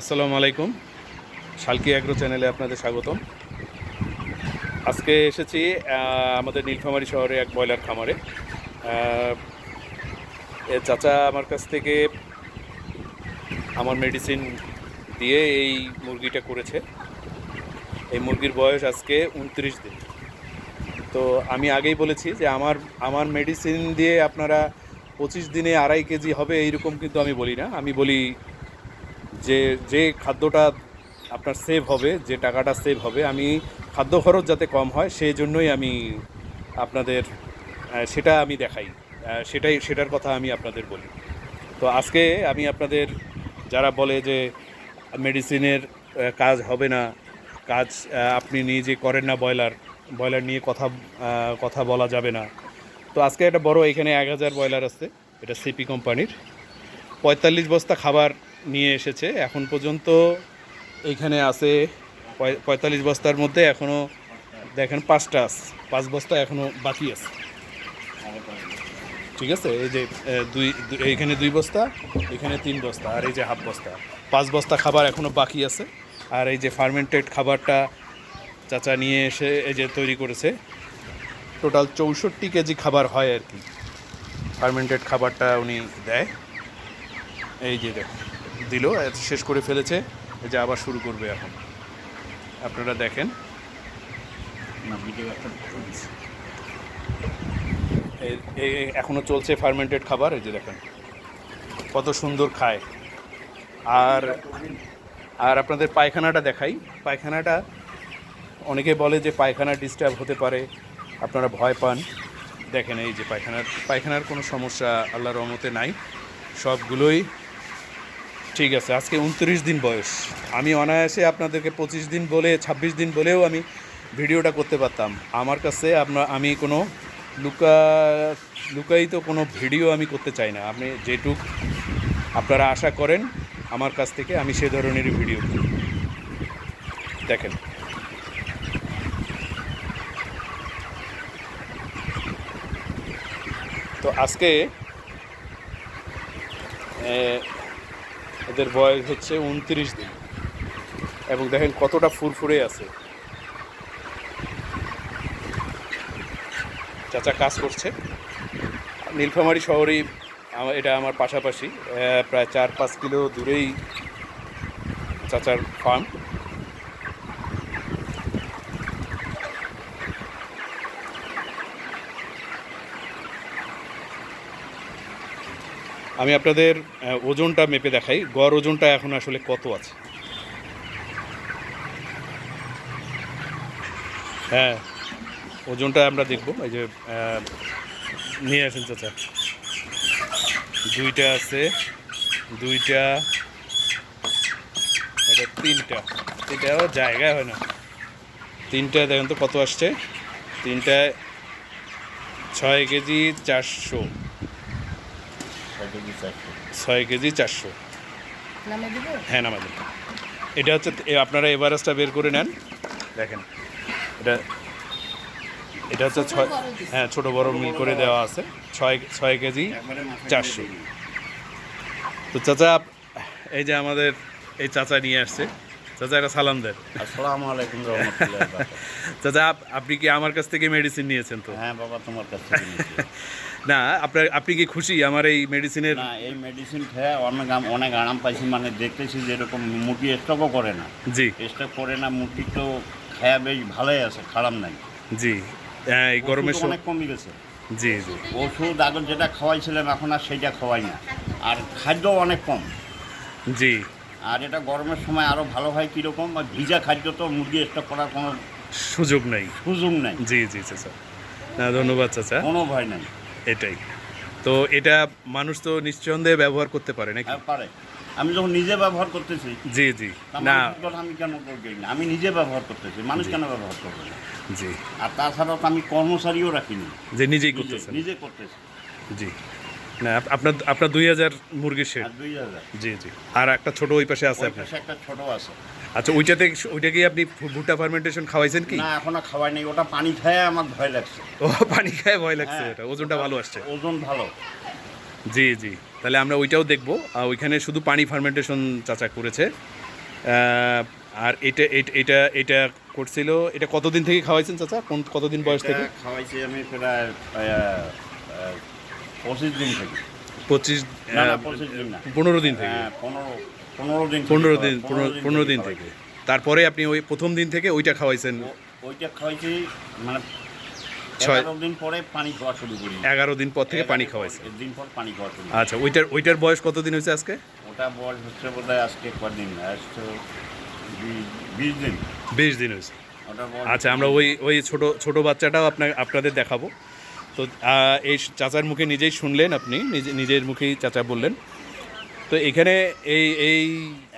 আসসালামু আলাইকুম। শালকি অ্যাগ্রো চ্যানেলে আপনাদের স্বাগতম। আজকে এসেছি আমাদের নীলফামারী শহরে এক ব্রয়লার খামারে। চাচা আমার কাছ থেকে আমার মেডিসিন দিয়ে এই মুরগিটা করেছে। এই মুরগির বয়স আজকে উনত্রিশ দিন। তো আমি আগেই বলেছি যে আমার আমার মেডিসিন দিয়ে আপনারা পঁচিশ দিনে আড়াই কেজি হবে, এইরকম কিন্তু আমি বলি না। আমি বলি যে যে খাদ্যটা আপনার সেভ হবে, যে টাকাটা সেভ হবে, আমি খাদ্য খরচ যাতে কম হয় সেই জন্যই আমি আপনাদের সেটা আমি দেখাই। সেটাই, সেটার কথা আমি আপনাদের বলি। তো আজকে আমি আপনাদের যারা বলে যে মেডিসিনের কাজ হবে না, কাজ আপনি নিজে করেন না ব্রয়লার ব্রয়লার নিয়ে কথা কথা বলা যাবে না। তো আজকে একটা বড়, এখানে এক হাজার ব্রয়লার আছে, এটা সিপি কোম্পানির পঁয়তাল্লিশ বস্তা খাবার নিয়ে এসেছে। এখন পর্যন্ত এইখানে আছে পঁয়তাল্লিশ বস্তার মধ্যে এখনও দেখেন পাঁচটা আছে। পাঁচ বস্তা এখনও বাকি আছে। ঠিক আছে? এই যে দুই এইখানে দুই বস্তা, এখানে তিন বস্তা, আর এই যে হাফ বস্তা। পাঁচ বস্তা খাবার এখনও বাকি আছে। আর এই যে ফার্মেন্টেড খাবারটা চাচা নিয়ে এসে, এই যে তৈরি করেছে, টোটাল চৌষট্টি কেজি খাবার হয় আর কি। ফার্মেন্টেড খাবারটা উনি দেয়। এই যে দেখুন। দিল শেষ করে ফেলেছে যে আবার শুরু করবে এখন। আপনারা দেখেন। এই- এই- এখনও চলছে ফার্মেন্টেড খাবার এই যে দেখেন। কত সুন্দর খায়। আর আর আপনাদের পায়খানাটা দেখাই। পায়খানাটা অনেকে বলে যে পায়খানা ডিস্টার্ব হতে পারে আপনারা ভয় পান। দেখেন এই যে পায়খানার পায়খানার কোনো সমস্যা আল্লাহর রহমতে নাই। সবগুলোই ঠিক আছে, আজকে উনত্রিশ দিন বয়স। আমি অনায়াসে আপনাদেরকে পঁচিশ দিন বলে ২৬ দিন বলেও আমি ভিডিওটা করতে পারতাম। আমার কাছে আপনার আমি কোনো লুকা, লুকায়িত কোনো ভিডিও আমি করতে চাই না। আপনি যেটুক আপনারা আশা করেন, আমার কাছ থেকে আমি সে ধরনেরই ভিডিও দেখেন। তো আজকে এদের বয়স হচ্ছে উনত্রিশ দিন। এবং দেখেন কতটা ফুরফুরে আছে। চাচা কাজ করছে। নীলফামারি শহরেই এটা আমার পাশাপাশি প্রায় চার পাঁচ কিলো দূরেই চাচার ফার্ম আমি আপনাদের ওজনটা মেপে দেখাই। গড় ওজনটা এখন আসলে কত আছে? হ্যাঁ ওজনটা আমরা দেখব। এই যে নিয়ে আসেন, চাচা। দুইটা আছে, দুইটা, এটা তিনটা। তিনটা জায়গায় হয় না। তিনটা দেখেন তো কত আসছে? তিনটায় ছয় কেজি চারশো। ছয় কেজি চারশো। হ্যাঁ নামা হ্যাঁ এটা হচ্ছে আপনারা এভারেস্টটা বের করে নেন। দেখেন এটা এটা হচ্ছে ছয় হ্যাঁ ছোটো বড় মিল করে দেওয়া আছে। ছয় ছয় কেজি চারশো। তো চাচা এই যে আমাদের এই চাচা নিয়ে আসছে। চাচা একটা সালাম দেন। আসসালামু আলাইকুম রহমতুল্লাহ চাচা আপ- আপনি কি আমার কাছ থেকে মেডিসিন নিয়েছেন তো? হ্যাঁ বাবা তোমার কাছ থেকে না আপনার আপনি কি খুশি আমার এই মেডিসিনের না এই মেডিসিন খেয়ে অনেক অনেক আরাম পাইছি মানে দেখতেছি যে এরকম মুরগি স্টকও করে না। জি। স্টক করে না মুরগি তো খায়া বেশ ভালোই আছে খারাপ নাই। জি। হ্যাঁ এই গরমের সময় অনেক কমে গেছে। জি জি। ওষুধ আগে যেটা খাওয়াইছিলাম এখন আর সেইটা খাওয়াই না। আর খাদ্য অনেক কম। জি। আর এটা গরমের সময় আরও ভালো হয় কীরকম? আর ভিজা খাদ্য তো মুরগি স্টক করার কোনো সুযোগ নেই। সুযোগ নাই। জি জি চাচা না ধন্যবাদ চাচা। কোনো ভয় নাই। এটাই। তো এটা মানুষ তো নিঃসন্দেহে ব্যবহার করতে পারে নাকি? পারে। আমি যখন নিজে ব্যবহার করতেছি জি জি। না। আমি কেন করব না আমি নিজে ব্যবহার করতেছি মানুষ কেন ব্যবহার করবে না? জি। আর তাছাড়াও তো আমি কর্মচারীও রাখিনি। যে নিজেই নিজে করতেছেন। নিজে করতেছি। জি। না আপনার আপনার দুই হাজার মুরগির শেড। দুই হাজার। জি জি। আর একটা ছোট ওই পাশে আছে আপনার? একটা ছোট আছে। আচ্ছা ওইটাতে ওইটা কি আপনি ভুট্টা ফার্মেন্টেশন খাওয়াইছেন কি? না এখনও খাওয়াই নেই। ওটা পানি খেয়ে আমার ভয় লাগছে। ও পানি খায় ভয় লাগছে হ্যাঁ, এটা ওজনটা ভালো আসছে। ওজন ভালো। জি জি। তাহলে আমরা ওইটাও দেখব। আর ওইখানে শুধু পানি ফার্মেন্টেশন চাচা করেছে। আর এটা এটা- এটা এটা করছিল এটা কতদিন থেকে খাওয়াইছেন চাচা? কোন কতদিন বয়স থেকে? খাওয়াইছি আমি প্রায় পঁচিশ দিন থেকে। পঁচিশ পনেরো দিন থেকে? হ্যাঁ পনেরো দিন পনেরো দিন পনেরো দিন থেকে তারপরে আপনি ওই প্রথম দিন থেকে ওইটা খাওয়াইছেন? ওইটা খাওয়াইছি মানে ছয়- দিন পরে পানি খাওয়া শুরু করি। এগারো দিন পর থেকে পানি খাওয়াইছেন? দিন পর পানি খাওয়া শুরু আচ্ছা ওইটার ওইটার বয়স কতদিন হয়েছে আজকে? ওটা বয়স হচ্ছে বোধ হয় আজকে কদিন? বিশ দিন। বিশ দিন হয়েছে। আচ্ছা আমরা ওই ওই ছোট ছোট বাচ্চাটাও আপনার আপনাদের দেখাবো। তো এই চাচার মুখে নিজেই শুনলেন আপনি নিজে নিজের মুখেই চাচা বললেন। তো এখানে এই এই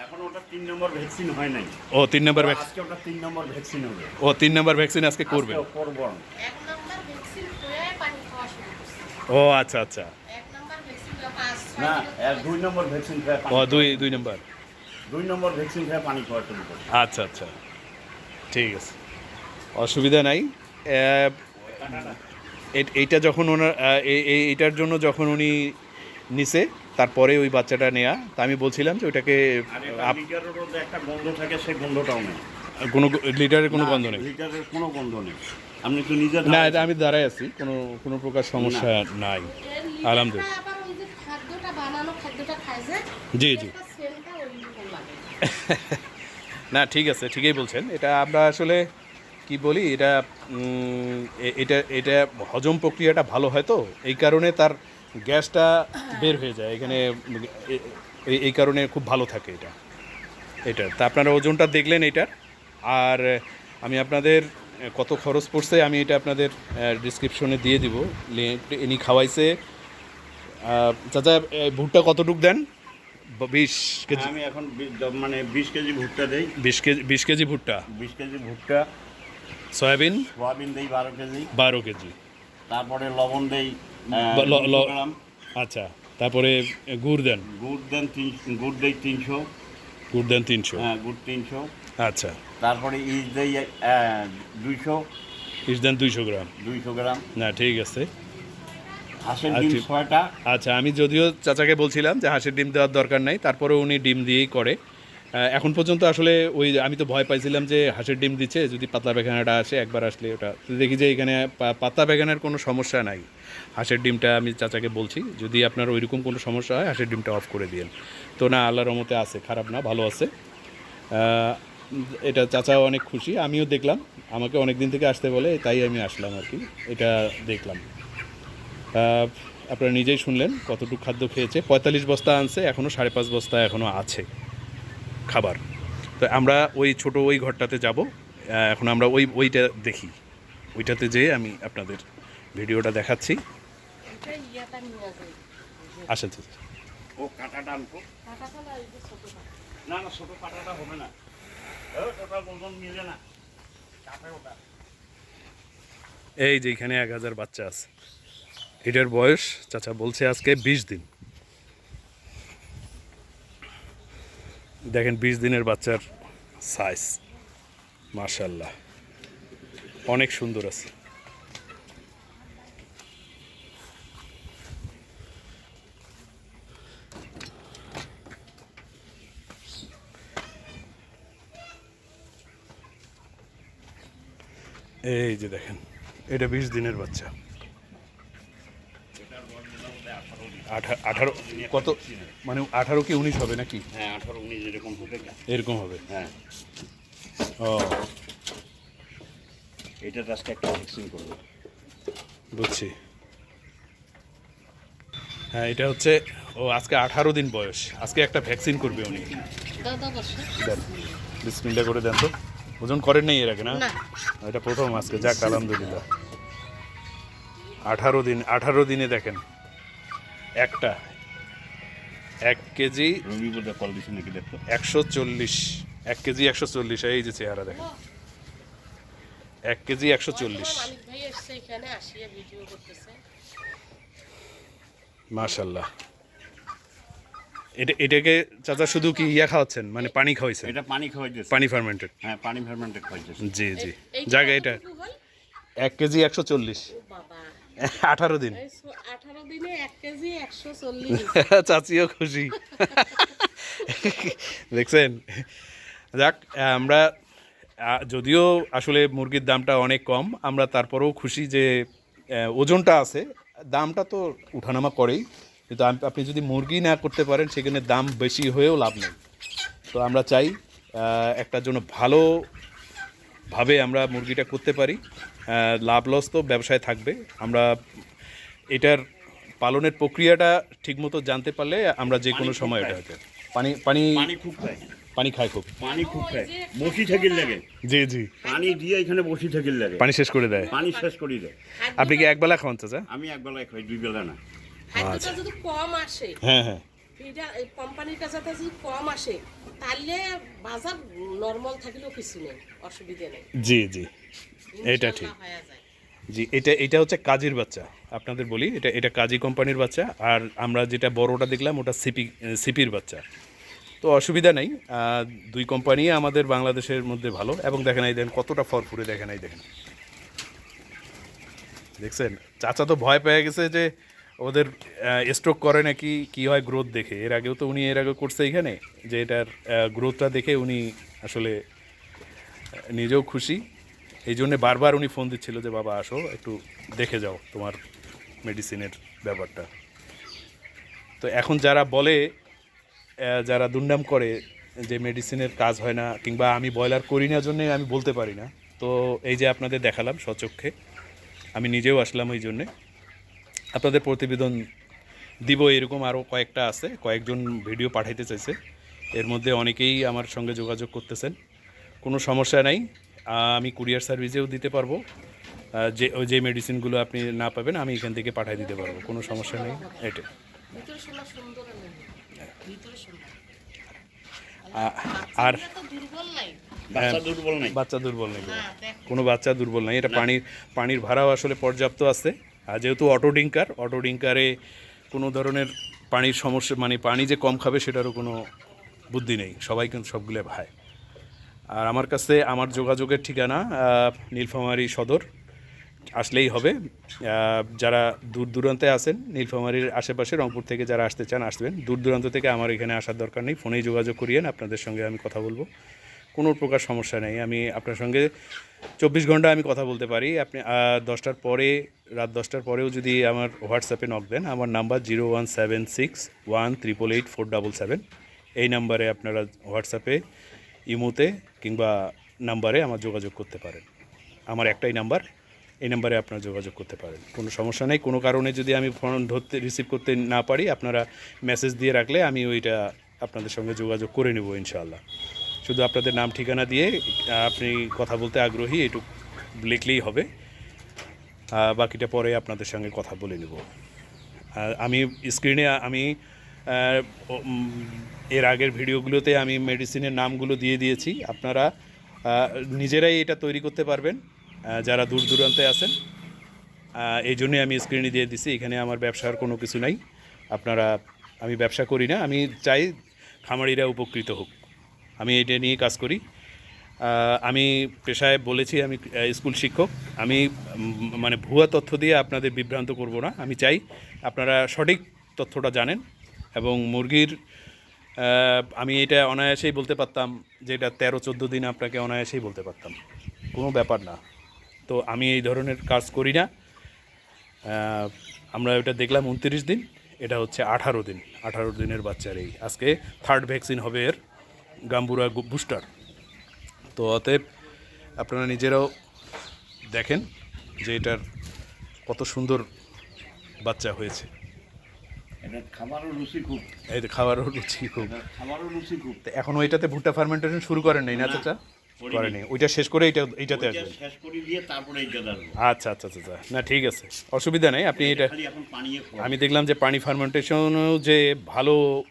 এখন ওটা তিন নম্বর ভ্যাকসিন হয় নাই। ও তিন নম্বর ভ্যাকসিন আজকে ওটা তিন নম্বর ভ্যাকসিন হবে। ও তিন নম্বর ভ্যাকসিন আজকে করবেন? আজকে করব। আমি। এক নাম্বার ভ্যাকসিন পানি খাওয়া শুরু করছে। ও আচ্ছা আচ্ছা। এক নাম্বার ভ্যাকসিন পাঁচ ছয় না দুই নম্বর ভ্যাকসিন ও দুই দুই নম্বর। দুই নম্বর ভ্যাকসিন খেয়ে পানি খাওয়া শুরু করে আচ্ছা আচ্ছা। ঠিক আছে। অসুবিধা নাই। এইটা যখন ওনার এই- এই- এইটার জন্য যখন উনি নিছে তারপরে ওই বাচ্চাটা নেয়া তা আমি বলছিলাম যে ওইটাকে আর এটা আপ- লিটারেরও যে একটা গন্ধ থাকে সেই গন্ধটাও নেই। কোনো লিটারের কোনো গন্ধ নেই? লিটারের কোনো গন্ধ নেই। আপনি তো নিজে না এটা আমি দাঁড়াই আছি কোনো কোনো প্রকার সমস্যা নাই। আলহামদুলিল্লাহ। লিভারটা আবার ওই যে খাদ্যটা বানানো খাদ্যটা খায় যে জি, জি। না ঠিক আছে ঠিকই বলছেন। এটা আমরা আসলে কি বলি এটা এটা এটা হজম প্রক্রিয়াটা ভালো হয় তো এই কারণে তার গ্যাসটা বের হয়ে যায় এখানে এই- এই কারণে খুব ভালো থাকে এটা। এটা তা আপনারা ওজনটা দেখলেন এটার আর আমি আপনাদের কত খরচ পড়ছে আমি এটা আপনাদের ডিসক্রিপশনে দিয়ে দিব ইনি খাওয়াইছে চাচা ভুট্টা কতটুক দেন? বিশ কেজি। আমি এখন মানে বিশ কেজি ভুট্টা দেই। বিশ কেজি বিশ কেজি ভুট্টা। বিশ কেজি ভুট্টা। সয়াবিন? সোয়াবিন দেই বারো কেজি। বারো কেজি। তারপরে লবণ দেই বা ল- ল- 200 গ্রাম। আচ্ছা তারপরে গুড় দেন। গুড় দেন তিন গুড় দেই তিনশো। গুড় দেন তিনশো। হ্যাঁ গুড় তিনশো। আচ্ছা। তারপরে ইস দেই দুইশো। ইস দেন দুইশো গ্রাম। দুইশো গ্রাম। না ঠিক আছে। হাঁসের ডিম ছয়টা। আচ্ছা আমি যদিও চাচাকে বলছিলাম যে হাঁসের ডিম দেওয়ার দরকার নাই তারপরে উনি ডিম দিয়েই করে। এখন পর্যন্ত আসলে ওই আমি তো ভয় পাইছিলাম যে হাঁসের ডিম দিচ্ছে, যদি পাতলা বেগানাটা আসে, একবার আসলে ওটা। দেখি যে এখানে পাতলা বেগানার কোনো সমস্যা নাই। হাঁসের ডিমটা আমি চাচাকে বলছি, যদি আপনার ওইরকম কোনো সমস্যা হয়, হাঁসের ডিমটা অফ করে দিন তো না, আল্লাহর রহমতে আছে, খারাপ না, ভালো আছে। এটা চাচাও অনেক খুশি, আমিও দেখলাম। আমাকে অনেক দিন থেকে আসতে বলে, তাই আমি আসলাম আর কি, এটা দেখলাম। আপনারা নিজেই শুনলেন কতটুকু খাদ্য খেয়েছে। পঁয়তাল্লিশ বস্তা আনছে এখনও সাড়ে পাঁচ বস্তা এখনও আছে। খাবার। তো আমরা ওই ছোট ওই ঘরটাতে যাব। এখন আমরা ওই ওইটা দেখি। ওইটাতে যেয়ে আমি আপনাদের ভিডিওটা দেখাচ্ছি। এটা ইয়াটা আসেন ও কাঁটাটা আনব। না এই যে না না ছোটো কাঁটাটা হবে না। ও, ওটা ওজন মিলে না। ওটা। এই যে এখানে এক হাজার বাচ্চা আছে। এটার বয়স চাচা বলছে আজকে বিশ দিন। দেখেন বিশ দিনের বাচ্চার সাইজ মার্শাল্লাহ অনেক সুন্দর আছে। এই যে দেখেন, এটা বিশ দিনের বাচ্চা। আঠারো কত? মানে আঠারো কি উনিশ হবে নাকি? হ্যাঁ আঠারো উনিশ এরকম হবে। এরকম হবে? হ্যাঁ। ও। এটা আজকে একটা ভ্যাকসিন করব। বুঝছি। হ্যাঁ এটা হচ্ছে ও আজকে আঠারো দিন বয়স। আজকে একটা ভ্যাকসিন করবে উনি। বিসমিল্লা করে দেন তো। ওজন করেন নাই এর আগে না? না। এটা প্রথম আজকে যাক আলহামদুলিল্লাহ। আঠারো দিন আঠারো দিনে দেখেন। একটা। এক কেজি একশো চল্লিশ। এক কেজি একশো চল্লিশ। এই যে চেহারা দেখেন এক কেজি একশো চল্লিশ। মালিক ভাই এসছে এখানে আসিয়ে ভিডিও করতেছে মাশাল্লাহ এটা এটাকে চাচা শুধু কি ইয়া খাওয়াচ্ছেন? মানে পানি খাওয়াইছেন? এটা পানি খাওয়াইতেছে। পানি ফার্মেন্টেড হ্যাঁ পানি ফার্মেন্টে খাওয়াইতেছে। জি জি। জায়গা এটা। এক কেজি একশো চল্লিশ। বাবা। আঠারো দিন। আঠারো দিনে এক কেজি একশো চল্লিশ। চাচিও খুশি। দেখছেন? যাক আমরা যদিও আসলে মুরগির দামটা অনেক কম আমরা তারপরেও খুশি যে ওজনটা আছে। দামটা তো উঠানামা করেই। কিন্তু আপনি যদি মুরগি না করতে পারেন সেখানে দাম বেশি হয়েও লাভ নেই। তো আমরা চাই একটার জন্য ভালো ভাবে আমরা মুরগিটা করতে পারি। লাভ লস তো ব্যবসায় থাকবে। আমরা এটার পালনের প্রক্রিয়াটা ঠিকমতো জানতে পারলে আমরা যে কোনো সময় খুব এটা হতে পানি পানি পানি খুব খায়। পানি খায় খুব। পানি খুব খায়। বসি থাকিল লাগে। জি জি। পানি দিয়ে এখানে বসি থাকিল লাগে। পানি শেষ করে দেয়। পানি শেষ করি দেয়। আপনি কি একবেলা খাওয়ান চাচা? আমি একবেলা খাই দুই বেলা না। খাদ্যটা যদি কম আসে হ্যাঁ হ্যাঁ। এটা এই কোম্পানিটা যদি কম আসে তাহলে বাজার নর্মাল থাকলেও কিছু নেই অসুবিধা নেই। জি জি। এটা ঠিক। জি এটা এটা হচ্ছে কাজীর বাচ্চা। আপনাদের বলি এটা এটা কাজী কোম্পানির বাচ্চা আর আমরা যেটা বড়টা দেখলাম ওটা সিপি সিপির বাচ্চা। তো অসুবিধা নেই দুই কোম্পানি আমাদের বাংলাদেশের মধ্যে ভালো এবং দেখেন এই দেখেন কতটা ফরফুরে দেখেন এই দেখেন। দেখছেন? চাচা তো ভয় পেয়ে গেছে যে ওদের স্ট্রোক করে নাকি কি হয় গ্রোথ দেখে। এর আগেও তো উনি এর আগে করছে এখানে যে এটার গ্রোথটা দেখে উনি আসলে নিজেও খুশি। এই জন্যে বারবার উনি ফোন দিচ্ছিল যে, বাবা, আসো, একটু দেখে যাও তোমার মেডিসিনের ব্যাপারটা। তো এখন যারা বলে যারা দুর্নাম করে যে মেডিসিনের কাজ হয় না, কিংবা আমি ব্রয়লার করি না জন্যে আমি বলতে পারি না, তো এই যে আপনাদের দেখালাম সচক্ষে আমি নিজেও আসলাম ওই জন্যে। আপনাদের প্রতিবেদন দিব, এরকম আরও কয়েকটা আছে, কয়েকজন ভিডিও পাঠাইতে চাইছে। এর মধ্যে অনেকেই আমার সঙ্গে যোগাযোগ করতেছেন। কোনো সমস্যা নাই। আমি কুরিয়ার সার্ভিসেও দিতে পারব। যে ওই যে মেডিসিনগুলো আপনি না পাবেন আমি এখান থেকে পাঠিয়ে দিতে পারব কোনো সমস্যা নেই এটা। ভিতরে শোনা সুন্দর লাগে ভিতরে সুন্দর। আ- আর বাচ্চা দুর্বল নাই। বাচ্চা দুর্বল নেই। হ্যাঁ কোনো বাচ্চা দুর্বল নেই। এটা পানির পানির ভাড়াও আসলে পর্যাপ্ত আছে। আর যেহেতু অটো ডিঙ্কার অটো ডিঙ্কারে কোনো ধরনের পানির সমস্যা মানে পানি যে কম খাবে সেটারও কোনো বুদ্ধি নেই। সবাই কিন্তু সবগুলো ভাই। আর আমার কাছে আমার যোগাযোগের ঠিকানা নীলফামারী সদর, আসলেই হবে। যারা দূর দূরান্তে আছেন, নীলফামারীর আশেপাশে রংপুর থেকে যারা আসতে চান, আসবেন। দূর দূরান্ত থেকে আমার এখানে আসার দরকার নেই, ফোনেই যোগাযোগ করিয়েন, আপনাদের সঙ্গে আমি কথা বলব। কোনো প্রকার সমস্যা নেই, আমি আপনার সঙ্গে চব্বিশ ঘণ্টা আমি কথা বলতে পারি। আপনি দশটার পরে, রাত দশটার পরেও যদি আমার হোয়াটসঅ্যাপে নক দেন, আমার number zero one seven six one triple eight four double seven. এই নাম্বারে আপনারা হোয়াটসঅ্যাপে ইমোতে কিংবা নাম্বারে আমার যোগাযোগ করতে পারেন। আমার একটাই নাম্বার, এই নাম্বারে আপনারা যোগাযোগ করতে পারেন। কোনো সমস্যা নেই, কোনো কারণে যদি আমি ফোন ধরতে রিসিভ করতে না পারি, আপনারা মেসেজ দিয়ে রাখলে আমি ওইটা আপনাদের সঙ্গে যোগাযোগ করে নেব ইনশাআল্লাহ। শুধু আপনাদের নাম, ঠিকানা দিয়ে আপনি কথা বলতে আগ্রহী, এটুক লিখলেই হবে। বাকিটা পরে আপনাদের সঙ্গে কথা বলে নেব। আমি স্ক্রিনে আমি এর আগের ভিডিওগুলোতে আমি মেডিসিনের নামগুলো দিয়ে দিয়েছি। আপনারা নিজেরাই এটা তৈরি করতে পারবেন যারা দূর দূরান্তে আছেন। এই জন্যই আমি স্ক্রিনে দিয়ে দিছি, এখানে আমার ব্যবসার কোনো কিছু নাই। আপনারা, আমি ব্যবসা করি না, আমি চাই খামারিরা উপকৃত হোক। আমি এটা নিয়ে কাজ করি। আমি পেশায় বলেছি, আমি স্কুল শিক্ষক। আমি মানে ভুয়া তথ্য দিয়ে আপনাদের বিভ্রান্ত করব না। আমি চাই আপনারা সঠিক তথ্যটা জানেন এবং মুরগির আমি এটা অনায়াসেই বলতে পারতাম যে এটা তেরো, চোদ্দ দিন আপনাকে অনায়াসেই বলতে পারতাম। কোনো ব্যাপার না। তো আমি এই ধরনের কাজ করি না। আমরা এটা দেখলাম উনত্রিশ দিন, এটা হচ্ছে আঠারো দিন। আঠারো দিনের বাচ্চার এই। আজকে থার্ড ভ্যাকসিন হবে এর গাম্বুরা বুস্টার তো অতএব আপনারা নিজেরাও দেখেন যে এটার কত সুন্দর বাচ্চা হয়েছে। খাবারও রুচি খুব। এই তো খুব। খাবারও খুব। তো এখনও এটাতে ভুট্টা ফার্মেন্টেশন শুরু করেন নাই না না, চাচা? করেনি। ওইটা শেষ করে এইটা এইটাতে ওইটা আসবেন। শেষ করে দিয়ে তারপরে আচ্ছা আচ্ছা আচ্ছা আচ্ছা। না ঠিক আছে। অসুবিধা নেই। আপনি এটা এখন আমি দেখলাম যে পানি ফার্মেন্টেশনও যে ভালো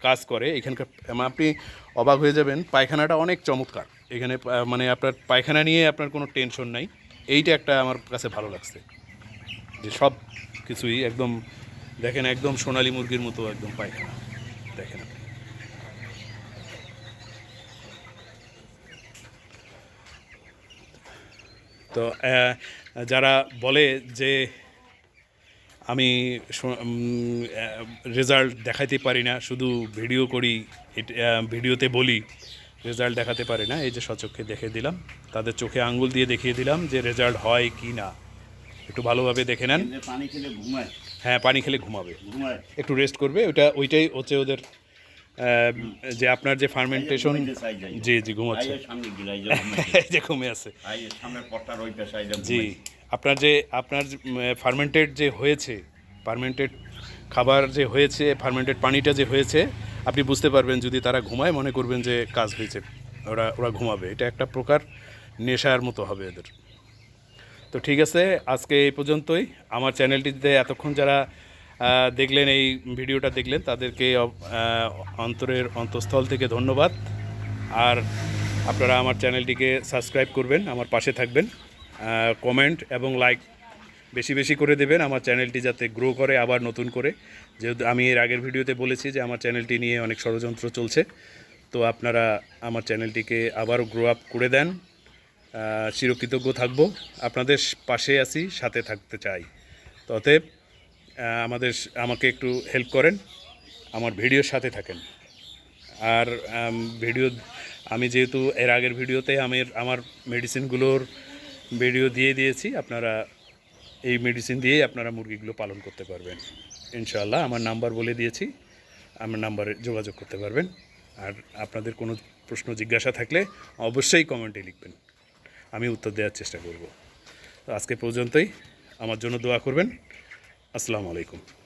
কাজ করে এখানকার আপনি অবাক হয়ে যাবেন। পায়খানাটা অনেক চমৎকার। এখানে মানে আপনার পায়খানা নিয়ে আপনার কোনো টেনশন নাই। এইটা একটা আমার কাছে ভালো লাগছে। যে সব কিছুই একদম দেখেন একদম সোনালী মুরগির মতো একদম পায়খানা দেখেন। তো যারা বলে যে আমি রেজাল্ট দেখাতে পারি না, শুধু ভিডিও করি ভিডিওতে বলি, রেজাল্ট দেখাতে পারি না, এই যে সচক্ষে দেখে দিলাম, তাদের চোখে আঙ্গুল দিয়ে দেখিয়ে দিলাম যে রেজাল্ট হয় কি না একটু ভালোভাবে দেখে নেন। পানি খেলে ঘুমায়। হ্যাঁ পানি খেলে ঘুমাবে। একটু রেস্ট করবে ওইটা ওইটাই হচ্ছে ওদের যে আপনার যে ফার্মেন্টেশন জি জি ঘুমাচ্ছে। যে ঘুমে আছে। জি আপনার যে আপনার ফার্মেন্টেড যে হয়েছে ফার্মেন্টেড খাবার যে হয়েছে ফার্মেন্টেড পানিটা যে হয়েছে আপনি বুঝতে পারবেন যদি তারা ঘুমায় মনে করবেন যে কাজ হয়েছে ওরা ওরা ঘুমাবে। এটা একটা প্রকার নেশার মতো হবে এদের। তো ঠিক আছে, আজকে এই পর্যন্তই। আমার চ্যানেলটিতে এতক্ষণ যারা দেখলেন এই ভিডিওটা দেখলেন, তাদেরকে অন্তরের অন্তঃস্থল থেকে ধন্যবাদ। আর আপনারা আমার চ্যানেলটিকে সাবস্ক্রাইব করবেন, আমার পাশে থাকবেন। কমেন্ট এবং লাইক বেশি বেশি করে দেবেন আমার চ্যানেলটি যাতে গ্রো করে, আবার নতুন করে। যেহেতু আমি এর আগের ভিডিওতে বলেছি যে আমার চ্যানেলটি নিয়ে অনেক ষড়যন্ত্র চলছে, তো আপনারা আমার চ্যানেলটিকে আবারও গ্রো আপ করে দেন। চিরকৃতজ্ঞ থাকব। আপনাদের পাশে আছি, সাথে থাকতে চাই। অতএব আমাদের আমাকে একটু হেল্প করেন, আমার ভিডিওর সাথে থাকেন। আর ভিডিও, আমি যেহেতু এর আগের ভিডিওতে আমি আমার মেডিসিনগুলোর ভিডিও দিয়ে দিয়েছি, আপনারা এই মেডিসিন দিয়েই আপনারা মুরগিগুলো পালন করতে পারবেন। ইনশাআল্লাহ, আমার নাম্বার বলে দিয়েছি, আমার নাম্বারে যোগাযোগ করতে পারবেন। আর আপনাদের কোনো প্রশ্ন, জিজ্ঞাসা থাকলে অবশ্যই কমেন্টে লিখবেন। আমি উত্তর দেওয়ার চেষ্টা করব। তো আজকে পর্যন্তই। আমার জন্য দোয়া করবেন। আসসালামু আলাইকুম।